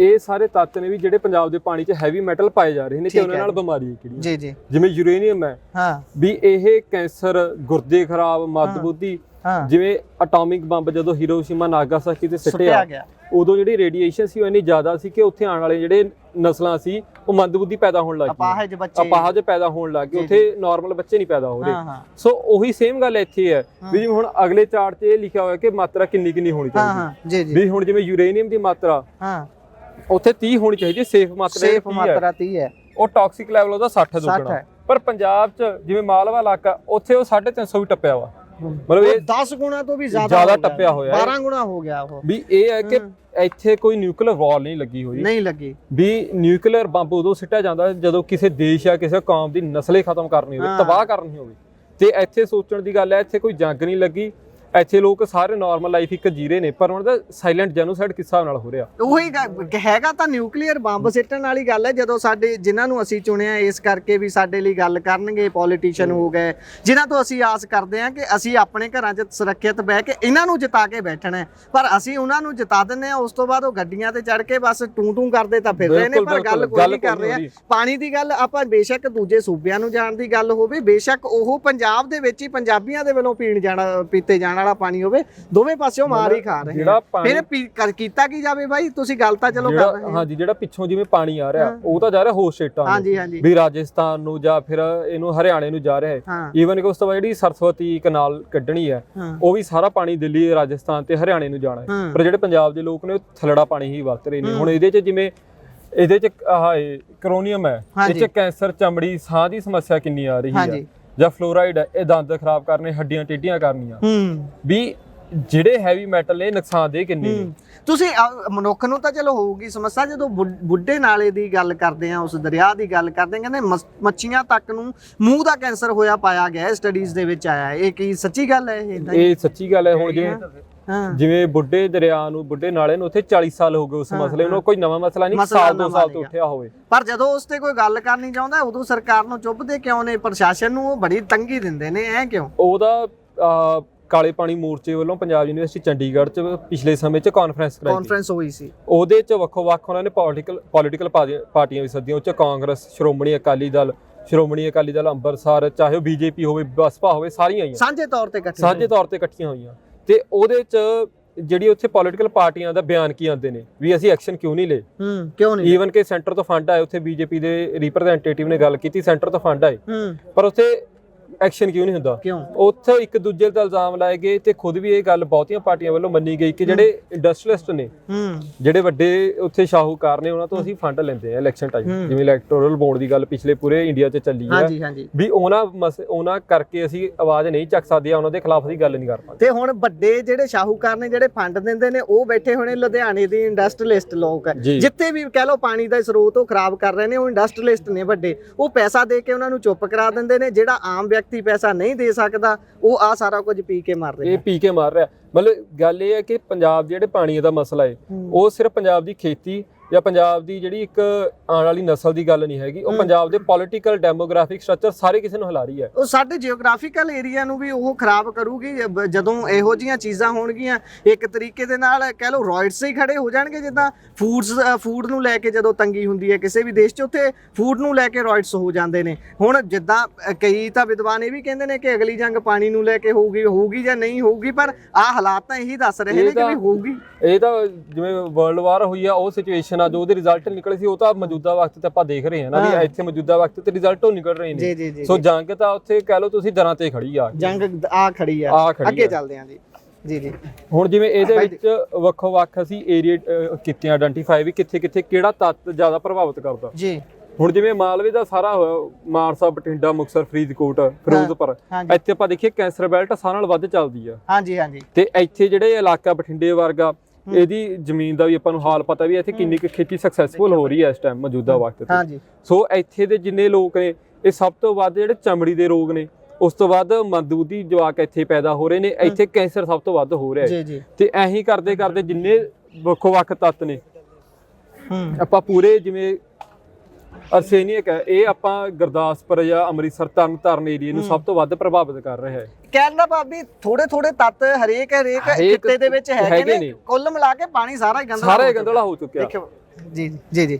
ਇਹ ਸਾਰੇ ਤੱਤ ਨੇ ਵੀ ਜਿਹੜੇ ਪੰਜਾਬ ਦੇ ਪਾਣੀ 'ਚ ਹੈਵੀ ਮੈਟਲ ਪਾਏ ਜਾ ਰਹੇ ਨੇ ਤੇ ਉਹਨਾਂ ਨਾਲ। ਬਿਮਾਰੀਆਂ ਕਿਹੜੀਆਂ ਜੀ ਜੀ। ਜਿਵੇਂ ਯੂਰੇਨੀਅਮ ਹੈ। ਹਾਂ। ਵੀ ਇਹ ਕੈਂਸਰ ਗੁਰਦੇ ਖਰਾਬ ਮਦਬੁੱਧੀ ਜਿਵੇਂ ਐਟੋਮਿਕ ਬੰਬ ਜਦੋਂ ਹੀਰੋਸ਼ੀਮਾ ਨਾਗਾਸਾਕੀ ਤੇ ਸੁੱਟਿਆ ਉਦੋਂ ਜਿਹੜੀ ਰੇਡੀਏਸ਼ਨ ਸੀ ਉਹ ਇੰਨੀ ਜ਼ਿਆਦਾ ਸੀ ਕਿ ਉੱਥੇ ਆਉਣ ਵਾਲੇ ਜਿਹੜੇ ਨਸਲਾਂ ਸੀ ਉਹ ਮੰਦਬੁੱਧੀ ਪੈਦਾ ਹੋਣ ਲੱਗ ਗਈਆਂ। ਅਪਾਹਜ ਬੱਚੇ। ਅਪਾਹਜ ਪੈਦਾ ਹੋਣ ਲੱਗ ਗਏ। ਉੱਥੇ ਨਾਰਮਲ ਬੱਚੇ ਨਹੀਂ ਪੈਦਾ ਹੋ ਰਹੇ। ਸੋ ਉਹੀ ਸੇਮ ਗੱਲ ਇੱਥੇ ਹੈ ਵੀ ਜਿਵੇਂ ਹੁਣ ਅਗਲੇ ਚਾਰਟ 'ਚ ਇਹ ਲਿਖਿਆ ਹੋਇਆ ਕਿ ਮਾਤਰਾ ਕਿੰਨੀ ਕਿੰਨੀ ਹੋਣੀ ਚਾਹੀਦੀ। ਵੀ ਹੁਣ ਜਿਵੇਂ ਯੂਰੇਨੀਅਮ ਦੀ ਮਾਤਰਾ ਹਾਂ। ਉੱਥੇ 30 ਹੋਣੀ ਚਾਹੀਦੀ ਸੇਫ ਮਾਤਰਾ ਸੇਫ ਜਿਹੜੀ 30 ਹੈ। ਮਾਤਰਾ 30 ਹੈ ਉਹ ਟਾਕਸਿਕ ਲੈਵਲ ਉਹਦਾ 60 60 ਦੁੱਗਣਾ। ਪਰ ਪੰਜਾਬ 'ਚ ਜਿਵੇਂ ਮਾਲਵਾ ਇਲਾਕਾ ਉੱਥੇ ਉਹ 350 ਵੀ ਟੱਪਿਆ ਵਾ ਮਤਲਬ ਇਹ 10 ਗੁਣਾ ਤੋਂ ਵੀ ਜ਼ਿਆਦਾ ਜ਼ਿਆਦਾ। ਟੱਪਿਆ ਹੋਇਆ ਹੈ। 12 ਗੁਣਾ ਹੋ ਗਿਆ ਉਹ ਵੀ ਇਹ ਹੈ ਕਿ ਇੱਥੇ ਕੋਈ ਨਿਊਕਲੀਅਰ ਵਾਰ ਨਹੀਂ ਲੱਗੀ ਹੋਈ ਨਹੀਂ ਲੱਗੀ ਵੀ ਨਿਊਕਲੀਅਰ ਬੰਬ ਉਦੋਂ ਸਿੱਟਿਆ ਜਾਂਦਾ ਜਦੋਂ ਕਿਸੇ ਦੇਸ਼ ਜਾਂ ਕਿਸੇ ਕੌਮ ਦੀ ਨਸਲੇ ਖਤਮ ਕਰਨੀ ਹੋਵੇ। ਤਬਾਹ ਕਰਨੀ ਹੋਵੇ ਤੇ ਇੱਥੇ ਸੋਚਣ ਦੀ ਗੱਲ ਹੈ ਇੱਥੇ ਕੋਈ ਜੰਗ ਨਹੀਂ ਲੱਗੀ ਇੱਥੇ ਲੋਕ ਸਾਰੇ ਨਾਰਮਲ ਲਾਈਫ ਇੱਕ ਜੀਰੇ ਨੇ ਪਰ ਉਹਨਾਂ ਦਾ ਸਾਇਲੈਂਟ ਜੈਨੋਸਾਈਡ ਕਿਸ ਹਿਸਾਬ ਨਾਲ ਹੋ ਰਿਹਾ? ਉਹੀ ਗ- ਹੈਗਾ ਤਾਂ ਨਿਊਕਲੀਅਰ ਬੰਬ ਸਿੱਟਣ ਵਾਲੀ ਗੱਲ ਹੈ ਜਦੋਂ ਸਾਡੇ ਜਿਨ੍ਹਾਂ ਨੂੰ ਅਸੀਂ ਚੁਣਿਆ ਇਸ ਕਰਕੇ ਵੀ ਸਾਡੇ ਲਈ ਗੱਲ ਕਰਨਗੇ ਪੋਲੀਟੀਸ਼ੀਅਨ ਹੋ ਗਏ ਜਿਨ੍ਹਾਂ ਤੋਂ ਅਸੀਂ ਆਸ ਕਰਦੇ ਹਾਂ ਕਿ ਅਸੀਂ ਆਪਣੇ ਘਰਾਂ 'ਚ ਸੁਰੱਖਿਅਤ ਬਹਿ ਕੇ ਇਹਨਾਂ ਨੂੰ ਜਿਤਾ ਕੇ ਬੈਠਣਾ ਹੈ। ਪਰ ਅਸੀਂ ਉਹਨਾਂ ਨੂੰ ਜਿਤਾ ਦਿੰਦੇ ਹਾਂ ਉਸ ਤੋਂ ਬਾਅਦ ਉਹ ਗੱਡੀਆਂ ਤੇ ਚੜ ਕੇ ਬਸ ਟੂੰ ਟੂੰ ਕਰਦੇ ਤਾਂ ਫਿਰ ਰਹੇ ਨੇ ਪਰ ਗੱਲ ਕੋਈ ਨਹੀਂ ਕਰ ਰਿਹਾ। ਪਾਣੀ ਦੀ ਗੱਲ ਆਪਾਂ ਬੇਸ਼ੱਕ ਦੂਜੇ ਸੂਬਿਆਂ ਨੂੰ ਜਾਣ ਦੀ ਗੱਲ ਹੋਵੇ ਬੇਸ਼ੱਕ ਉਹ ਪੰਜਾਬ ਦੇ ਵਿੱਚ ਹੀ ਪੰਜਾਬੀਆਂ ਦੇ ਵੱਲੋਂ ਪੀਣ ਜਾਣਾ ਪੀਤੇ ਜਾਣ ਵਾਲਾ ਪਾਣੀ ਹੋਵੇ ਦੋਵੇਂ ਪਾਸਿਓਂ ਮਾਰ ਹੀ ਖਾ ਰਹੇ ਆ ਫਿਰ ਕਰ- ਕੀਤਾ ਕੀ ਜਾਵੇ ਬਾਈ? ਤੁਸੀਂ ਗੱਲ ਤਾਂ ਚਲੋ ਕਰ ਰਹੇ ਹੋ। ਹਾਂਜੀ ਜਿਹੜਾ ਪਿੱਛੋਂ ਜਿਵੇਂ ਪਾਣੀ ਆ ਰਿਹਾ ਉਹ ਤਾਂ ਜਾ ਰਿਹਾ ਹੋਰ ਸਟੇਟਾਂ ਨੂੰ। ਹਾਂਜੀ ਹਾਂਜੀ। ਵੀ ਰਾਜਸਥਾਨ ਨੂੰ ਜਾਂ ਫਿਰ ਇਹਨੂੰ ਹਰਿਆਣੇ ਨੂੰ ਜਾ ਰਿਹਾ ਹੈ। ਈਵਨ ਕਿ ਉਸ ਤੋਂ ਬਾਅਦ ਜਿਹੜੀ ਸਰਸਵਤੀ ਕਨਾਲ ਕੱਢਣੀ ਹੈ ਉਹ ਵੀ ਸਾਰਾ ਪਾਣੀ ਦਿੱਲੀ ਰਾਜਸਥਾਨ ਤੇ ਹਰਿਆਣੇ ਨੂੰ ਜਾਣਾ ਹੈ। ਪਰ ਜਿਹੜੇ ਪੰਜਾਬ ਦੇ ਲੋਕ ਨੇ ਉਹ ਥਲੜਾ ਪਾਣੀ ਹੀ ਵਰਤ ਰਹੇ ਨੇ। ਹੁਣ ਇਹਦੇ 'ਚ ਜਿਵੇਂ ਇਹਦੇ 'ਚ ਆਹ ਕਰੋਨੀਅਮ ਹੈ। ਇਹ। 'ਚ ਕੈਂਸਰ ਚਮੜੀ ਸਾਹ ਦੀ ਸਮੱਸਿਆ ਕਿੰਨੀ ਆ ਰਹੀ ਹੈ। ਹਾਂਜੀ। ਜਾਂ ਫਲੋਰਾਈਡ ਹੈ ਇਹ ਦੰਦ ਖਰਾਬ ਕਰਨੇ ਹੱਡੀਆਂ ਟੇਢੀਆਂ ਕਰਨੀਆਂ ਹੂੰ ਵੀ ਜਿਹੜੇ ਹੈਵੀ ਮੈਟਲ ਇਹ ਨੁਕਸਾਨਦੇਹ ਕਿੰਨੇ ਨੇ। ਤੁਸੀਂ ਮਨੁੱਖ ਨੂੰ ਤਾਂ ਚਲੋ ਹੋਊਗੀ ਸਮੱਸਿਆ ਜਦੋਂ ਬੁ- ਬੁੱਢੇ ਨਾਲੇ ਦੀ ਗੱਲ ਕਰਦੇ ਆ ਉਸ ਦਰਿਆ ਦੀ ਗੱਲ ਕਰਦੇ ਆ ਕਹਿੰਦੇ ਮਸ- ਮੱਛੀਆਂ ਤੱਕ ਨੂੰ ਮੂੰਹ ਦਾ ਕੈਂਸਰ ਹੋਇਆ ਪਾਇਆ ਗਿਆ ਸਟੱਡੀਜ਼ ਦੇ ਵਿੱਚ ਆਇਆ ਹੈ। ਇਹ ਕੀ ਸੱਚੀ ਗੱਲ ਹੈ ਇਹ ਏਦਾਂ ਹੀ? ਇਹ ਸੱਚੀ ਗੱਲ ਹੈ ਹੁਣ ਜਿਵੇਂ ਹਾਂ। ਜਿਵੇਂ ਬੁੱਢੇ ਦਰਿਆ ਨੂੰ ਬੁੱਢੇ ਨਾਲੇ ਨੂੰ ਉੱਥੇ 40 ਸਾਲ ਹੋ ਗਏ ਉਸ ਮਸਲੇ ਨੂੰ। ਕੋਈ ਨਵਾਂ ਮਸਲਾ ਨਹੀਂ ਸਾਲ ਦੋ ਸਾਲ ਤੋਂ। ਉੱਠਿਆ ਹੋਵੇ। ਪਰ ਜਦੋਂ ਉਸ ਤੇ ਕੋਈ ਗੱਲ ਕਰਨੀ ਚਾਹੁੰਦਾ ਉਦੋਂ ਸਰਕਾਰ ਨੂੰ ਚੁੱਪਦੇ ਕਿਉਂ ਨੇ? ਪ੍ਰਸ਼ਾਸਨ ਨੂੰ ਉਹ ਬੜੀ ਤੰਗੀ ਦਿੰਦੇ ਨੇ ਐ ਕਿਉਂ? ਉਹਦਾ ਕਾਲੇ ਪਾਣੀ ਮੋਰਚੇ ਵੱਲੋਂ ਪੰਜਾਬ ਯੂਨੀਵਰਸਿਟੀ ਚੰਡੀਗੜ੍ਹ ਚ ਪਿਛਲੇ ਸਮੇਂ ਚ ਕਾਨਫਰੰਸ ਕਰਾਈ ਕਾਨਫਰੰਸ ਹੋਈ ਸੀ। ਉਹਦੇ ਚ ਵੱਖੋ ਵੱਖ ਉਹਨਾਂ ਨੇ ਪੋਲੀਟੀਕਲ ਪੋਲੀਟੀਕਲ ਪਾਰਟੀਆਂ ਵੀ ਸੱਦੀਆਂ ਉਹ ਚ ਕਾਂਗਰਸ ਸ਼੍ਰੋਮਣੀ ਅਕਾਲੀ ਦਲ ਸ਼੍ਰੋਮਣੀ ਅਕਾਲੀ ਦਲ ਅੰਮ੍ਰਿਤਸਰ ਚਾਹੇ ਉਹ ਬੀਜੇਪੀ ਹੋਵੇ ਬਸਪਾ ਹੋਵੇ ਸਾਰੀਆਂ ਆਈਆਂ। ਸਾਂਝੇ ਤੌਰ ਤੇ ਇਕੱਠੇ ਸਾਂਝੇ ਤੌਰ ਤੇ ਇਕੱਠੀਆਂ ਹੋਈਆਂ। ਤੇ ਉਹਦੇ ਚ ਜਿਹੜੀ ਉੱਥੇ ਪੋਲੀਟੀਕਲ ਪਾਰਟੀਆਂ ਦਾ ਬਿਆਨ ਕੀ ਆਉਂਦੇ ਨੇ? ਵੀ ਅਸੀਂ ਐਕਸ਼ਨ ਕਿਉਂ ਨਹੀਂ ਲਏ? ਹੂੰ ਕਿਉਂ ਨਹੀਂ ਈਵਨ ਕਿ ਸੈਂਟਰ ਤੋਂ ਫੰਡ ਆਏ ਉੱਥੇ ਬੀਜੇਪੀ ਦੇ ਰਿਪਰੈਜ਼ੈਂਟੇਟਿਵ ਨੇ ਗੱਲ ਕੀਤੀ ਸੈਂਟਰ ਤੋਂ ਫੰਡ ਆਏ। ਹੂੰ। ਪਰ ਉੱਥੇ ਐਕਸ਼ਨ ਕਿਉਂ ਨਹੀਂ ਹੁੰਦਾ? ਕਿਉਂ? ਉੱਥੇ ਇੱਕ ਦੂਜੇ ਤੇ ਇਲਜ਼ਾਮ ਲਾਏ ਗਏ ਤੇ ਖੁਦ ਵੀ ਇਹ ਗੱਲ ਬਹੁਤੀਆਂ ਪਾਰਟੀਆਂ ਵੱਲੋਂ ਮੰਨੀ ਗਈ ਕਿ ਜਿਹੜੇ ਇੰਡਸਟਰੀਅਲਿਸਟ ਨੇ ਜਿਹੜੇ ਵੱਡੇ ਉੱਥੇ ਸ਼ਾਹੂਕਾਰ ਨੇ ਉਹਨਾਂ ਤੋਂ ਅਸੀਂ ਫੰਡ ਲੈਂਦੇ ਆ ਇਲੈਕਸ਼ਨ ਟਾਈਮ। ਜਿਵੇਂ ਇਲੈਕਟੋਰਲ ਬੋਰਡ ਦੀ ਗੱਲ ਪਿਛਲੇ ਪੂਰੇ ਇੰਡੀਆ 'ਚ ਚੱਲੀ ਹਾਂਜੀ ਵੀ ਉਹਨਾਂ ਉਹਨਾਂ ਕਰਕੇ ਅਸੀਂ ਆਵਾਜ਼ ਨਹੀਂ ਚੱਕ ਸਕਦੇ ਆ ਉਹਨਾਂ ਦੇ ਖਿਲਾਫ ਅਸੀਂ ਗੱਲ ਨਹੀਂ ਕਰ ਪਾਉਂਦੇ। ਤੇ ਹੁਣ ਵੱਡੇ ਜਿਹੜੇ ਸ਼ਾਹੂਕਾਰ ਨੇ ਜਿਹੜੇ ਫੰਡ ਦਿੰਦੇ ਨੇ ਉਹ ਬੈਠੇ ਹੋਣੇ ਲੁਧਿਆਣੇ ਦੇ ਇੰਡਸਟਰੀਅਲਿਸਟ ਲੋਕ। ਜਿੱਥੇ ਵੀ ਕਹਿ ਲਓ ਪਾਣੀ ਦਾ ਸਰੋਤ ਉਹ ਖਰਾਬ ਕਰ ਰਹੇ ਨੇ ਉਹ ਇੰਡਸਟਰੀਅਲਿਸਟ ਨੇ ਵੱਡੇ। ਉਹ ਪੈਸਾ ਦੇ ਕੇ ਉਹਨਾਂ ਨੂੰ ਚੁੱਪ ਕਰਾ ਦਿੰਦੇ ਨੇ ਜਿਹੜਾ ਆਮ ਵਿਅਕਤੀ ਪੈਸਾ ਨਹੀਂ ਦੇ ਸਕਦਾ ਉਹ ਆ ਸਾਰਾ ਕੁਝ ਪੀ ਕੇ ਮਰ ਰਿਹਾ ਇਹ ਪੀ ਕੇ ਮਾਰ ਰਿਹਾ ਮਤਲਬ ਗੱਲ ਇਹ ਹੈ ਕਿ ਪੰਜਾਬ ਜਿਹੜੇ ਪਾਣੀ ਦਾ ਮਸਲਾ ਹੂੰ। ਉਹ ਸਿਰਫ ਪੰਜਾਬ ਦੀ ਖੇਤੀ ਜਾਂ ਪੰਜਾਬ ਦੀ ਜਿਹੜੀ ਇੱਕ ਆਉਣ ਵਾਲੀ ਨਸਲ ਦੀ ਗੱਲ ਨਹੀਂ ਹੈਗੀ ਉਹ ਪੰਜਾਬ ਦੇ ਪੋਲੀਟੀਕਲ ਡੈਮੋਗ੍ਰਾਫਿਕ ਸਟਰਕਚਰ ਸਾਰੇ ਕਿਸੇ ਨੂੰ ਹਿਲਾ ਰਹੀ ਹੈ। ਉਹ ਸਾਡੇ ਜੀਓਗ੍ਰਾਫੀਕਲ ਏਰੀਆ ਨੂੰ ਵੀ ਉਹ ਖਰਾਬ ਕਰੂਗੀ ਜਦੋਂ ਇਹੋ ਜੀਆਂ ਚੀਜ਼ਾਂ ਹੋਣਗੀਆਂ ਇੱਕ ਤਰੀਕੇ ਦੇ ਨਾਲ ਕਹਿ ਲਓ ਰॉयਡਸ ਹੀ ਖੜੇ ਹੋ ਜਾਣਗੇ ਜਿੱਦਾਂ ਫੂਡਸ ਫੂਡ ਨੂੰ ਲੈ ਕੇ ਜਦੋਂ ਤੰਗੀ ਹੁੰਦੀ ਹੈ ਕਿਸੇ ਵੀ ਦੇਸ਼ 'ਚ ਉੱਥੇ ਫੂਡ ਨੂੰ ਲੈ ਕੇ ਰॉयਡਸ ਹੋ ਜਾਂਦੇ ਨੇ। ਹੁਣ ਜਿੱਦਾਂ ਕਈ ਤਾਂ ਵਿਦਵਾਨ ਇਹ ਵੀ ਕਹਿੰਦੇ ਨੇ ਕਿ ਅਗਲੀ ਜੰਗ ਪਾਣੀ ਨੂੰ ਲੈ ਕੇ ਹੋਊਗੀ ਹੋਊਗੀ ਜਾਂ ਨਹੀਂ ਹੋਊਗੀ ਪਰ ਆਹ ਹਾਲਾਤ ਤਾਂ ਇਹੀ ਦੱਸ ਰਹੇ ਨੇ ਕਿ ਵੀ ਹੋਊਗੀ। ਇਹ ਤਾਂ ਜਿਵੇਂ ਵਰਲਡ ਵਾਰ ਹੋਈ ਆ ਉਹ ਸਿਚੁਏਸ਼ਨ ਆ ਜੋ ਉਹਦੇ ਰਿਜ਼ਲਟ ਨਿਕਲੇ ਸੀ ਉਹ ਤਾਂ ਮੌਜੂਦਾ ਵਕਤ ਤੇ ਆਪਾਂ ਦੇਖ ਰਹੇ ਹਾਂ ਨਾ। ਵੀ ਇੱਥੇ ਮੌਜੂਦਾ ਵਕਤ ਤੇ ਰਿਜ਼ਲਟ ਉਹ ਨਿਕਲ ਰਹੇ ਜੀ ਨੇ। ਜੀ ਜੀ ਸੋ ਜੰਗ ਤਾਂ ਉੱਥੇ ਕਹਿ ਲਓ ਤੁਸੀਂ ਦਰਾਂ ਤੇ ਖੜੀ ਆ। ਜੰਗ ਆ ਖੜੀ ਆ। ਆ ਖੜੀ ਅੱਗੇ ਆ। ਚੱਲਦੇ ਹਾਂ ਜੀ। ਜੀ ਜੀ। ਹੁਣ ਜਿਵੇਂ ਇਹਦੇ ਵਿੱਚ ਵੱਖੋ ਵੱਖ ਅਸੀਂ ਏਰੀਆ ਕੀਤੇ ਆਇਡੈਂਟੀਫਾਈ ਵੀ ਕਿੱਥੇ ਕਿੱਥੇ ਕਿਹੜਾ ਤੱਤ ਜ਼ਿਆਦਾ ਪ੍ਰਭਾਵਿਤ ਕਰਦਾ। ਜੀ। ਹੁਣ ਜਿਵੇਂ ਮਾਲਵੇ ਦਾ ਸਾਰਾ ਹੋਇਆ, ਮਾਨਸਾ ਬਠਿੰਡਾ ਮੁਕਸਰ ਫਰੀਦਕੋਟ ਫਿਰੋਜ਼ਪੁਰ ਹਾਂਜੀ ਇੱਥੇ ਆਪਾਂ ਦੇਖੀਏ ਕੈਂਸਰ ਬੈਲਟ ਸਾਰਿਆਂ ਨਾਲ ਵੱਧ ਚੱਲਦੀ ਆ। ਹਾਂਜੀ ਹਾਂਜੀ ਤੇ ਇੱਥੇ ਜਿਹੜੇ ਇਲਾਕਾ ਬਠਿੰਡੇ ਵਰਗਾ ਇਹਦੀ ਜ਼ਮੀਨ ਦਾ ਵੀ ਆਪਾਂ ਨੂੰ ਹਾਲ ਪਤਾ ਵੀ ਇੱਥੇ ਕਿੰਨੀ ਕੁ ਖੇਤੀ ਸਕਸੈਸਫੁਲ ਹੋ ਰਹੀ ਹੈ ਇਸ ਟਾਈਮ ਮੌਜੂਦਾ ਵਕਤ ਤੇ। ਹਾਂਜੀ। ਸੋ ਇੱਥੇ ਦੇ ਜਿੰਨੇ ਲੋਕ ਨੇ ਇਹ ਸਭ ਤੋਂ ਵੱਧ ਜਿਹੜੇ ਚਮੜੀ ਦੇ ਰੋਗ ਨੇ ਉਸ ਤੋਂ ਬਾਅਦ ਮੰਦਬੁੱਧੀ ਜਵਾਕ ਇੱਥੇ ਪੈਦਾ ਹੋ ਰਹੇ ਨੇ ਇੱਥੇ ਕੈਂਸਰ ਸਭ ਤੋਂ ਵੱਧ ਹੋ ਰਿਹਾ ਹੈ। ਤੇ ਐਂ ਹੀ ਕਰਦੇ ਕਰਦੇ ਜਿੰਨੇ ਵੱਖੋ ਵੱਖ ਤੱਤ ਨੇ ਆਪਾਂ ਪੂਰੇ ਜਿਵੇਂ ਅਰਸੇਨੀਅਕ ਹੈ ਇਹ ਆਪਾਂ ਗੁਰਦਾਸਪੁਰ ਜਾਂ ਅੰਮ੍ਰਿਤਸਰ ਤਰਨ ਤਾਰਨ ਏਰੀਏ ਨੂੰ ਸਭ ਤੋਂ ਵੱਧ ਪ੍ਰਭਾਵਿਤ ਕਰ ਰਿਹਾ ਹੈ। ਕਹਿਣ ਦਾ ਭਾਬੀ ਥੋੜੇ ਥੋੜੇ ਤੱਤ ਹਰੇਕ ਹਰੇਕ ਕਿੱਤੇ ਦੇ ਵਿੱਚ ਹੈਗੇ ਨੇ। ਕੁੱਲ ਮਿਲਾ ਕੇ ਪਾਣੀ ਸਾਰਾ ਹੀ ਗੰਦਾ ਸਾਰਾ ਹੋ ਗੰਦਲਾ ਹੋ ਚੁੱਕਿਆ। ਜੀ ਜੀ ਜੀ।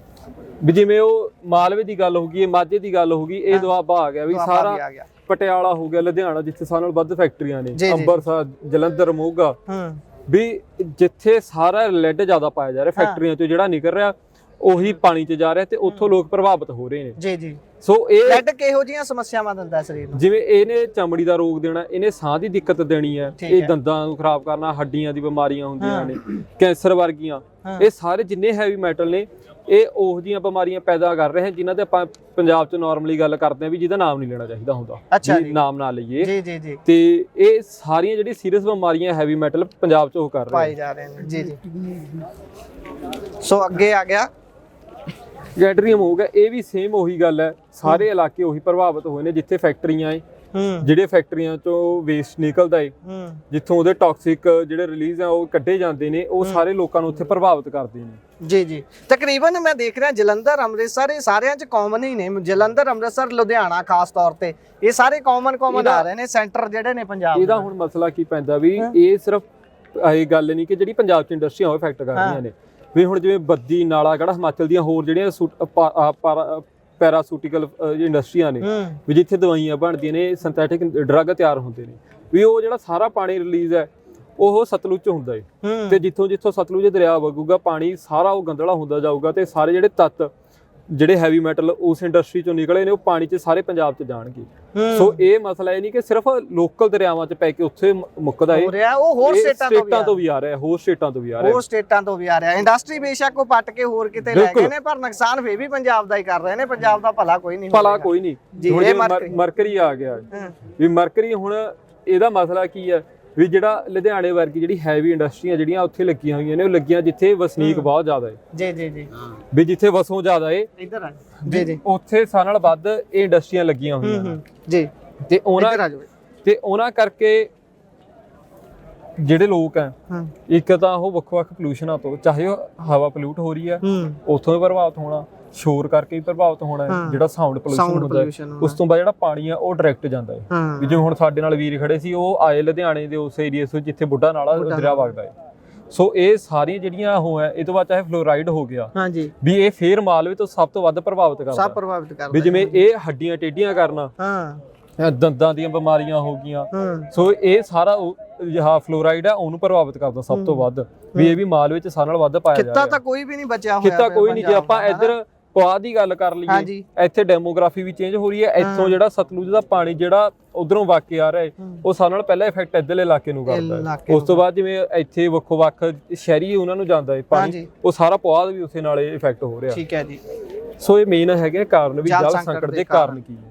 ਵੀ ਜਿਵੇਂ ਉਹ ਮਾਲਵੇ ਦੀ ਗੱਲ ਹੋ ਗਈ ਇਹ ਮਾਝੇ ਦੀ ਗੱਲ ਹੋ ਗਈ ਇਹ ਦੁਆਬਾ ਆ ਗਿਆ ਵੀ ਸਾਰਾ ਪਟਿਆਲਾ ਹੋ ਗਿਆ ਲੁਧਿਆਣਾ ਜਿੱਥੇ ਸਾਰਿਆਂ ਨਾਲੋਂ ਵੱਧ ਫੈਕਟਰੀਆਂ ਨੇ। ਅੰਮ੍ਰਿਤਸਰ ਜਲੰਧਰ ਮੋਗਾ। ਹੂੰ। ਵੀ ਜਿੱਥੇ ਸਾਰਾ ਲੈਡ ਜ਼ਿਆਦਾ ਪਾਇਆ ਜਾ ਰਿਹਾ ਫੈਕਟਰੀਆਂ ਚੋਂ ਜਿਹੜਾ ਨਿਕਲ ਰਿਹਾ ਉਹੀ ਪਾਣੀ 'ਚ ਜਾ ਰਿਹਾ ਤੇ ਉੱਥੋਂ ਲੋਕ ਪ੍ਰਭਾਵਿਤ ਹੋ ਰਹੇ ਨੇ। ਜੀ ਜੀ। ਸੋ ਇਹ ਲੈਡ ਕਿਹੋ ਜੀਆਂ ਸਮੱਸਿਆਵਾਂ ਦਿੰਦਾ ਸਰੀਰ ਨੂੰ? ਜਿਵੇਂ ਇਹਨੇ ਚਮੜੀ ਦਾ ਰੋਗ ਦੇਣਾ ਇਹਨੇ ਸਾਹ ਦੀ ਦਿੱਕਤ ਦੇਣੀ ਹੈ ਇਹ। ਦੰਦਾਂ ਨੂੰ ਖਰਾਬ ਕਰਨਾ ਹੱਡੀਆਂ ਦੀ ਬਿਮਾਰੀਆਂ ਹੁੰਦੀਆਂ। ਨੇ ਕੈਂਸਰ ਵਰਗੀਆਂ। ਇਹ ਸਾਰੇ ਜਿੰਨੇ ਹੈਵੀ ਮੈਟਲ ਨੇ ਇਹ ਉਹ ਜੀਆਂ ਬਿਮਾਰੀਆਂ ਪੈਦਾ ਕਰ ਰਹੇ ਹਨ ਜਿਨ੍ਹਾਂ ਤੇ ਆਪਾਂ ਪੰਜਾਬ 'ਚ ਨਾਰਮਲੀ ਗੱਲ ਕਰਦੇ ਹਾਂ ਵੀ ਜਿਹਦਾ ਨਾਮ ਨਹੀਂ ਲੈਣਾ ਚਾਹੀਦਾ ਹੁੰਦਾ। ਜੀ। ਨਾਮ ਨਾ ਲਈਏ। ਜੀ ਜੀ ਜੀ। ਤੇ ਇਹ ਸਾਰੀਆਂ ਜਿਹੜੀ ਸੀਰੀਅਸ ਬਿਮਾਰੀਆਂ ਹੈਵੀ ਮੈਟਲ ਪੰਜਾਬ 'ਚ ਉਹ ਕਰ ਰਹੇ ਪਾਏ ਜਾ ਰਹੇ ਨੇ। ਜੀ ਜੀ। ਸੋ ਅੱਗੇ ਆ ਗਿਆ। ਗੈਡਰੀਅਮ ਹੋ ਗਿਆ ਇਹ ਵੀ ਸੇਮ ਉਹੀ ਗੱਲ ਹੈ। ਸਾਰੇ ਇਲਾਕੇ ਉਹੀ ਪ੍ਰਭਾਵਿਤ ਹੋਏ ਨੇ ਜਿੱਥੇ ਫੈਕਟਰੀਆਂ ਏ ਜਿਹੜੇ ਫੈਕਟਰੀਆਂ 'ਚੋਂ ਵੇਸਟ ਨਿਕਲਦਾ ਏ ਹੂੰ। ਜਿੱਥੋਂ ਉਹਦੇ ਟਾਕਸਿਕ ਜਿਹੜੇ ਰਿਲੀਜ਼ ਆ ਉਹ ਕੱਢੇ ਜਾਂਦੇ ਨੇ ਉਹ ਸਾਰੇ ਲੋਕਾਂ ਨੂੰ ਉੱਥੇ ਪ੍ਰਭਾਵਿਤ ਕਰਦੇ ਨੇ। ਜੀ ਜੀ। ਤਕਰੀਬਨ ਮੈਂ ਦੇਖ ਰਿਹਾ ਜਲੰਧਰ ਅੰਮ੍ਰਿਤਸਰ ਇਹ ਸਾਰਿਆਂ 'ਚ ਕਾਮਨ ਹੀ ਨੇ। ਜਲੰਧਰ ਅੰਮ੍ਰਿਤਸਰ ਲੁਧਿਆਣਾ ਖਾਸ ਤੌਰ ਤੇ ਇਹ ਸਾਰੇ ਕਾਮਨ ਕਾਮਨ ਇਹਦਾ- ਆ ਰਹੇ ਨੇ ਸੈਂਟਰ ਜਿਹੜੇ ਨੇ ਪੰਜਾਬ ਇਹਦਾ ਦੇ। ਹੁਣ ਮਸਲਾ ਕੀ ਪੈਂਦਾ ਵੀ ਇਹ ਸਿਰਫ ਇਹ ਗੱਲ ਨਹੀਂ ਕਿ ਜਿਹੜੀ ਪੰਜਾਬ 'ਚ ਇੰਡਸਟਰੀਆਂ ਉਹ ਇਫੈਕਟ ਕਰ ਰਹੀਆਂ ਨੇ। ਵੀ ਹੁਣ ਜਿਵੇਂ ਬੱਦੀ ਨਾਲਾ ਕਿਹੜਾ ਹਿਮਾਚਲ ਦੀਆਂ ਹੋਰ ਜਿਹੜੀਆਂ ਪੈਰਾਸੂਟੀਕਲ ਇੰਡਸਟਰੀਆਂ ਨੇ ਵੀ ਜਿੱਥੇ ਦਵਾਈਆਂ ਬਣਦੀਆਂ ਨੇ ਸਿੰਥੈਟਿਕ ਡਰੱਗ ਤਿਆਰ ਹੁੰਦੇ ਨੇ। ਵੀ ਉਹ ਜਿਹੜਾ ਸਾਰਾ ਪਾਣੀ ਰਿਲੀਜ਼ ਹੈ ਉਹ ਸਤਲੁਜ ਚ ਹੁੰਦਾ ਏ। ਹੂੰ। ਤੇ ਜਿੱਥੋਂ ਜਿੱਥੋਂ ਸਤਲੁਜ ਦਰਿਆ ਵਗੂਗਾ ਪਾਣੀ ਸਾਰਾ ਉਹ ਗੰਦਲਾ ਹੁੰਦਾ ਜਾਊਗਾ ਤੇ ਸਾਰੇ ਜਿਹੜੇ ਤੱਤ ਜਿਹੜੇ ਹੈਵੀ ਮੈਟਲ ਉਸ ਇੰਡਸਟਰੀ ਚੋਂ ਨਿਕਲੇ ਨੇ ਉਹ ਪਾਣੀ 'ਚ ਸਾਰੇ ਪੰਜਾਬ 'ਚ ਜਾਣਗੇ। ਸੋ ਇਹ ਮਸਲਾ ਇਹ ਨਹੀਂ ਕਿ ਸਿਰਫ ਲੋਕਲ ਦਰਿਆਵਾਂ 'ਚ ਪੈ ਕੇ ਉੱਥੇ ਮੁੱਕਦਾ ਹੋ ਰਿਹਾ ਉਹ ਹੋਰ ਸਟੇਟਾਂ ਤੋਂ ਵੀ ਆ ਰਿਹਾ ਹੋਰ ਸਟੇਟਾਂ ਤੋਂ ਵੀ ਆ ਰਿਹਾ ਹੋਰ ਸਟੇਟਾਂ ਤੋਂ ਵੀ ਆ ਰਿਹਾ ਇੰਡਸਟਰੀ ਬੇਸ਼ੱਕ ਉਹ ਪੱਟ ਕੇ ਹੋਰ ਕਿਤੇ ਲੈ। ਗਏ ਨੇ ਪਰ ਨੁਕਸਾਨ ਫੇਰ ਵੀ ਪੰਜਾਬ ਦਾ ਹੀ ਕਰ ਰਹੇ ਨੇ ਪੰਜਾਬ ਦਾ ਭਲਾ ਕੋਈ ਨਹੀਂ ਭਲਾ। ਕੋਈ ਨਹੀਂ ਜੀ, ਇਹ ਮਰਕਰੀ। ਮਰ- ਮਰਕਰੀ ਆ ਗਿਆ ਵੀ ਮਰਕਰੀ ਹੁਣ ਇਹਦਾ ਮਸਲਾ ਕੀ ਹੈ ਵੀ ਜਿਹੜਾ ਲੁਧਿਆਣੇ ਵਰਗੀ ਜਿਹੜੀ ਹੈਵੀ ਇੰਡਸਟਰੀਆਂ ਜਿਹੜੀਆਂ ਉੱਥੇ ਲੱਗੀਆਂ ਹੋਈਆਂ ਨੇ ਉਹ ਲੱਗੀਆਂ ਜਿੱਥੇ ਵਸਨੀਕ ਬਹੁਤ ਜ਼ਿਆਦਾ ਹੈ ਜੀ ਜੀ ਜੀ। ਵੀ ਜਿੱਥੇ ਵਸੋਂ ਜ਼ਿਆਦਾ ਹੈ ਇੱਧਰ ਆ ਜੀ ਜੀ। ਉੱਥੇ ਸਾਰਿਆਂ ਨਾਲ ਵੱਧ ਇਹ ਇੰਡਸਟਰੀਆਂ ਲੱਗੀਆਂ ਹੋਈਆਂ ਨੇ। ਹੂੰ। ਜੀ। ਤੇ ਉਹਨਾਂ ਆ ਤੇ ਉਹਨਾਂ ਕਰਕੇ ਜਿਹੜੇ ਲੋਕ ਆ ਹਾਂ। ਇੱਕ ਤਾਂ ਉਹ ਵੱਖ-ਵੱਖ ਪੋਲੂਸ਼ਨਾਂ ਤੋਂ ਚਾਹੇ ਉਹ ਹਵਾ ਪੋਲੂਟ ਹੋ ਰਹੀ ਹੂੰ। ਉੱਥੋਂ ਵੀ ਪ੍ਰਭਾਵਿਤ ਹੋਣਾ ਸ਼ੋਰ ਕਰਕੇ ਵੀ ਪ੍ਰਭਾਵਿਤ ਹੋਣਾ ਹੈ। ਜਿਹੜਾ ਸਾਊਂਡ ਪੋਲੂਸ਼ਨ ਹੁੰਦਾ ਹੈ ਉਸ ਤੋਂ ਬਾਅਦ ਜਿਹੜਾ ਪਾਣੀ ਆ ਉਹ ਡਾਇਰੈਕਟ ਜਾਂਦਾ ਹੈ। ਵੀ ਜਿਵੇਂ ਹੁਣ ਸਾਡੇ ਨਾਲ ਵੀਰ ਖੜੇ ਸੀ ਉਹ ਆਏ ਲੁਧਿਆਣੇ ਦੇ ਉਸ ਏਰੀਆ ਤੋਂ ਜਿੱਥੇ ਬੁੱਢਾ ਨਾਲਾ ਦਰਿਆ ਵਗਦਾ ਹੈ। ਸੋ ਇਹ ਸਾਰੀਆਂ ਜਿਹੜੀਆਂ ਉਹ ਹੈ ਇਹ ਤੋਂ ਬਾਅਦ ਚਾਹੇ ਫਲੋਰਾਈਡ ਹੋ ਗਿਆ ਹਾਂਜੀ। ਵੀ ਇਹ ਫੇਰ ਮਾਲਵੇ ਤੋਂ ਸਭ ਤੋਂ ਵੱਧ ਪ੍ਰਭਾਵਿਤ ਕਰਦਾ। ਸਭ। ਪ੍ਰਭਾਵਿਤ ਕਰਦਾ ਵੀ ਜਿਵੇਂ ਇਹ ਹੱਡੀਆਂ ਟੇਢੀਆਂ ਕਰਨਾ ਹਾਂ। ਦੰਦਾਂ ਦੀਆਂ ਬਿਮਾਰੀਆਂ ਹੋ ਗਈਆਂ। ਸੋ ਇਹ ਸਾਰਾ ਜਿਹੜਾ ਫਲੋਰਾਈਡ ਆ ਉਹਨੂੰ ਪ੍ਰਭਾਵਿਤ ਕਰਦਾ ਸਭ ਤੋਂ ਵੱਧ। ਵੀ ਇਹ ਵੀ ਮਾਲਵੇ ਚ ਸਾਰਿਆਂ ਨਾਲ ਵੱਧ ਪਾਇਆ ਜਾ ਖਿੱਤਾ ਰਿਹਾ। ਤਾਂ ਕੋਈ ਵੀ ਨਹੀਂ ਬਚਿਆ ਹੋਇਆ ਕਿੱਤਾ ਕੋਈ ਨਹੀਂ ਜੇ ਆਪਾਂ ਇੱਧਰ ਪੁਆਧ ਦੀ ਗੱਲ ਕਰ ਲਈਏ ਇੱਥੇ ਡੈਮੋਗ੍ਰਾਫੀ ਵੀ ਚੇਂਜ ਹੋ ਰਹੀ ਹੈ ਇੱਥੋਂ ਜਿਹੜਾ ਸਤਲੁਜ ਦਾ ਪਾਣੀ ਜਿਹੜਾ ਉਧਰੋਂ ਵਗ ਕੇ ਆ ਰਿਹਾ ਹੈ। ਉਹ ਸਾਰਿਆਂ ਨਾਲ ਪਹਿਲਾ ਇਫੈਕਟ ਇੱਧਰਲੇ ਇਲਾਕੇ ਨੂੰ ਕਰਦਾ ਹੈ। ਉਸ ਤੋਂ ਬਾਅਦ ਜਿਵੇਂ ਇੱਥੇ ਵੱਖੋ ਵੱਖ ਸ਼ਹਿਰੀ ਉਹਨਾਂ ਨੂੰ ਜਾਂਦਾ ਹੈ ਪਾਣੀ ਉਹ ਸਾਰਾ ਪੁਆਧ ਵੀ ਉਸੇ ਨਾਲ ਇਫੈਕਟ ਹੋ ਰਿਹਾ। ਠੀਕ ਹੈ ਜੀ। ਸੋ ਇਹ ਮੇਨ ਹੈਗੇ ਕਾਰਨ ਵੀ ਜਲ ਸੰਕਟ ਦੇ। ਕਾਰਨ ਕੀ ਹੈ